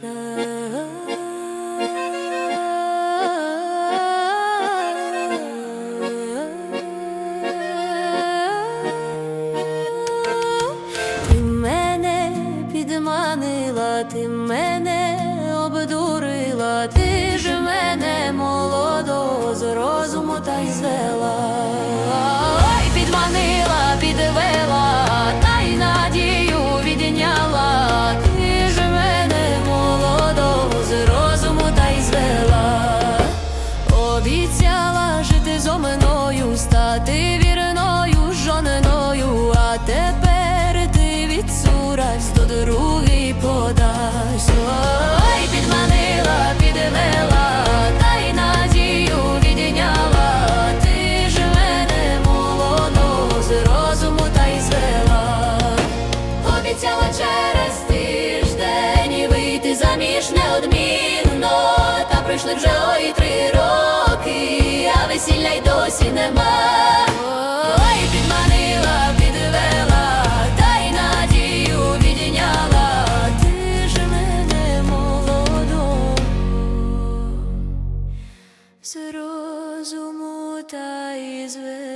Ти мене підманила, ти мене обдурила, ти ж мене молодого з розуму та й звела. Підманила, підвела, та й надію відняла, ти ж мене з розуму та й звела. Обіцяла через тиждень вийти заміж неодмінно, та пройшли вже ой три роки, а весілля й досі нема. З розуму та із звела.